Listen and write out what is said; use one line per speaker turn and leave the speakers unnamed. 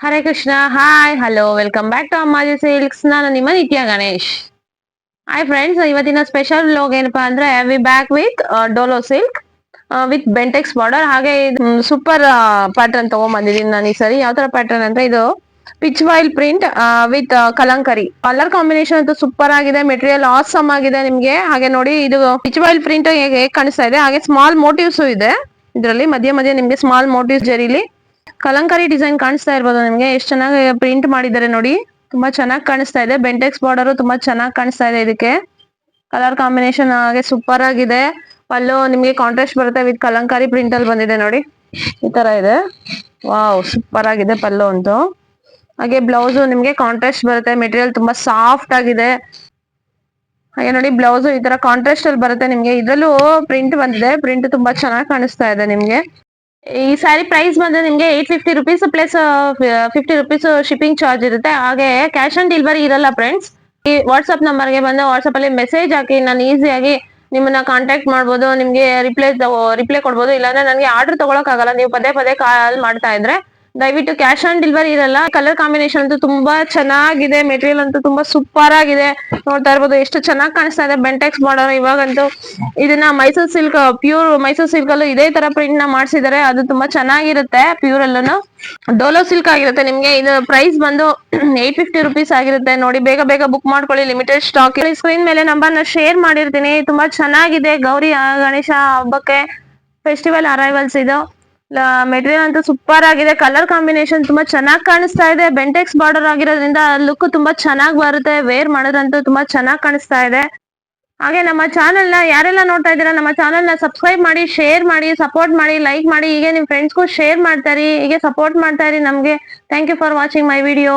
Hare Krishna hi hello welcome back to Ammaji silks ನಾನು ನಿಮ್ಮ Nithya Ganesh. Hi friends ಇವತ್ತಿನ special vlog ಏನಪ್ಪಾ ಅಂದ್ರೆ we back with Dola silk with Bentex border ಹಾಗೆ super pattern ತಗೊಂಡ್ಬಂದಿದ್ದೀನಿ ನಾನು ಈ ಸರಿ. ಯಾವ ತರ ಪ್ಯಾಟರ್ನ್ ಅಂದ್ರೆ, ಇದು Pichwai print with Kalamkari. Colour combination ಅಂತೂ ಸೂಪರ್ ಆಗಿದೆ. ಮೆಟೀರಿಯಲ್ ಆಸಮ್ ಆಗಿದೆ ನಿಮ್ಗೆ. ಹಾಗೆ ನೋಡಿ, ಇದು ಪಿಚ್ ವೈಲ್ ಪ್ರಿಂಟ್ ಹೇಗೆ ಕಾಣಿಸ್ತಾ ಇದೆ. ಹಾಗೆ ಸ್ಮಾಲ್ ಮೋಟಿವ್ಸ್ ಇದೆ. ಇದರಲ್ಲಿ ಮಧ್ಯ ಮಧ್ಯ ನಿಮ್ಗೆ ಸ್ಮಾಲ್ ಮೋಟಿವ್ಸ್ ಜರಿಲಿ ಕಲಂಕಾರಿ ಡಿಸೈನ್ ಕಾಣಿಸ್ತಾ ಇರ್ಬೋದು ನಿಮ್ಗೆ. ಎಷ್ಟು ಚೆನ್ನಾಗಿ ಪ್ರಿಂಟ್ ಮಾಡಿದ್ದಾರೆ ನೋಡಿ. ತುಂಬಾ ಚೆನ್ನಾಗಿ ಕಾಣಿಸ್ತಾ ಇದೆ. ಬೆಂಟೆಕ್ಸ್ ಬಾರ್ಡರ್ ತುಂಬಾ ಚೆನ್ನಾಗಿ ಕಾಣಿಸ್ತಾ ಇದೆ ಇದಕ್ಕೆ. ಕಲರ್ ಕಾಂಬಿನೇಷನ್ ಹಾಗೆ ಸೂಪರ್ ಆಗಿದೆ. ಪಲ್ಲು ನಿಮ್ಗೆ ಕಾಂಟ್ರಾಸ್ಟ್ ಬರುತ್ತೆ ವಿತ್ ಕಲಂಕಾರಿ ಪ್ರಿಂಟ್ ಅಲ್ಲಿ ಬಂದಿದೆ ನೋಡಿ. ಈ ತರ ಇದೆ. ವಾವ್ ಸೂಪರ್ ಆಗಿದೆ ಪಲ್ಲು ಅಂತೂ. ಹಾಗೆ ಬ್ಲೌಸ್ ನಿಮ್ಗೆ ಕಾಂಟ್ರಾಸ್ಟ್ ಬರುತ್ತೆ. ಮೆಟೀರಿಯಲ್ ತುಂಬಾ ಸಾಫ್ಟ್ ಆಗಿದೆ. ಹಾಗೆ ನೋಡಿ ಬ್ಲೌಸ್ ಈ ತರ ಕಾಂಟ್ರಾಸ್ಟ್ ಅಲ್ಲಿ ಬರುತ್ತೆ ನಿಮ್ಗೆ. ಇದ್ರಲ್ಲೂ ಪ್ರಿಂಟ್ ಬಂದಿದೆ. ಪ್ರಿಂಟ್ ತುಂಬಾ ಚೆನ್ನಾಗಿ ಕಾಣಿಸ್ತಾ ಇದೆ ನಿಮ್ಗೆ. ಈ ಸ್ಯಾರಿ ಪ್ರೈಸ್ ಬಂದ್ರೆ ನಿಮ್ಗೆ eight fifty rupees plus fifty rupees shipping charge ಇರುತ್ತೆ. ಹಾಗೆ ಕ್ಯಾಶ್ ಆನ್ ಡೆಲಿವರಿ ಇರಲ್ಲ ಫ್ರೆಂಡ್ಸ್ ಈ ವಾಟ್ಸ್ಆಪ್ ನಂಬರ್ಗೆ ಬಂದು ವಾಟ್ಸ್ಆಪ್ ಅಲ್ಲಿ ಮೆಸೇಜ್ ಹಾಕಿ, ನಾನು ಈಸಿಯಾಗಿ ನಿಮ್ಮನ್ನ ಕಾಂಟ್ಯಾಕ್ಟ್ ಮಾಡ್ಬೋದು, ನಿಮ್ಗೆ ರಿಪ್ಲೈ ರಿಪ್ಲೈ ಕೊಡ್ಬೋದು. ಇಲ್ಲಾಂದ್ರೆ ನನಗೆ ಆರ್ಡರ್ ತಗೊಳಕ್ ಆಗಲ್ಲ ನೀವು ಪದೇ ಪದೇ ಕಾಲ್ ಮಾಡ್ತಾ ಇದ್ರೆ ದಯವಿಟ್ಟು ಕ್ಯಾಶ್ ಆನ್ ಡೆಲಿವರಿ ಇರಲ್ಲ. ಕಲರ್ ಕಾಂಬಿನೇಷನ್ ಅಂತೂ ತುಂಬಾ ಚೆನ್ನಾಗಿದೆ. ಮೆಟೀರಿಯಲ್ ಅಂತೂ ತುಂಬಾ ಸೂಪರ್ ಆಗಿದೆ. ನೋಡ್ತಾ ಇರ್ಬೋದು, ಎಷ್ಟು ಚೆನ್ನಾಗಿ ಕಾಣಿಸ್ತಾ ಇದೆ ಬೆಂಟೆಕ್ಸ್ ಬಾರ್ಡರ್ ಇವಾಗಂತೂ. ಇದನ್ನ Mysore silk pure Mysore silk ಅಲ್ಲೂ ಇದೇ ತರ ಪ್ರಿಂಟ್ನ ಮಾಡಿಸಿದ್ದಾರೆ. ಅದು ತುಂಬಾ ಚೆನ್ನಾಗಿರುತ್ತೆ ಪ್ಯೂರ್ ಅಲ್ಲೂ ಡೋಲೋ ಸಿಲ್ಕ್ ಆಗಿರುತ್ತೆ ನಿಮ್ಗೆ. ಇದು ಪ್ರೈಸ್ ಬಂದು ಏಟ್ ಫಿಫ್ಟಿ ರುಪೀಸ್ ಆಗಿರುತ್ತೆ. ನೋಡಿ, ಬೇಗ ಬೇಗ ಬುಕ್ ಮಾಡ್ಕೊಳ್ಳಿ. ಲಿಮಿಟೆಡ್ ಸ್ಟಾಕ್ ಸ್ಕ್ರೀನ್ ಮೇಲೆ ನಂಬರ್ನ ಶೇರ್ ಮಾಡಿರ್ತೀನಿ. ತುಂಬಾ ಚೆನ್ನಾಗಿದೆ ಗೌರಿ ಗಣೇಶ ಹಬ್ಬಕ್ಕೆ. ಫೆಸ್ಟಿವಲ್ ಅರೈವಲ್ಸ್ ಇದು. ಮೆಟೀರಿಯಲ್ ಅಂತೂ ಸೂಪರ್ ಆಗಿದೆ. ಕಲರ್ ಕಾಂಬಿನೇಷನ್ ತುಂಬಾ ಚೆನ್ನಾಗಿ ಕಾಣಿಸ್ತಾ ಇದೆ. ಬೆಂಟೆಕ್ಸ್ ಬಾರ್ಡರ್ ಆಗಿರೋದ್ರಿಂದ ಲುಕ್ ತುಂಬಾ ಚೆನ್ನಾಗಿ ಬರುತ್ತೆ. ವೇರ್ ಮಾಡೋದಂತೂ ತುಂಬಾ ಚೆನ್ನಾಗಿ ಕಾಣಿಸ್ತಾ ಇದೆ. ಹಾಗೆ ನಮ್ಮ ಚಾನೆಲ್ ಯಾರೆಲ್ಲ ನೋಡ್ತಾ ಇದ್ದೀರಾ, ನಮ್ಮ ಚಾನೆಲ್ ಸಬ್ಸ್ಕ್ರೈಬ್ ಮಾಡಿ ಶೇರ್ ಮಾಡಿ ಸಪೋರ್ಟ್ ಮಾಡಿ ಲೈಕ್ ಮಾಡಿ. ಹೀಗೆ ನಿಮ್ ಫ್ರೆಂಡ್ಸ್ಗೂ ಶೇರ್ ಮಾಡ್ತಾ ಇರಿ. ಹೀಗೆ ಸಪೋರ್ಟ್ ಮಾಡ್ತಾ ಇರಿ ನಮ್ಗೆ. Thank you for watching my video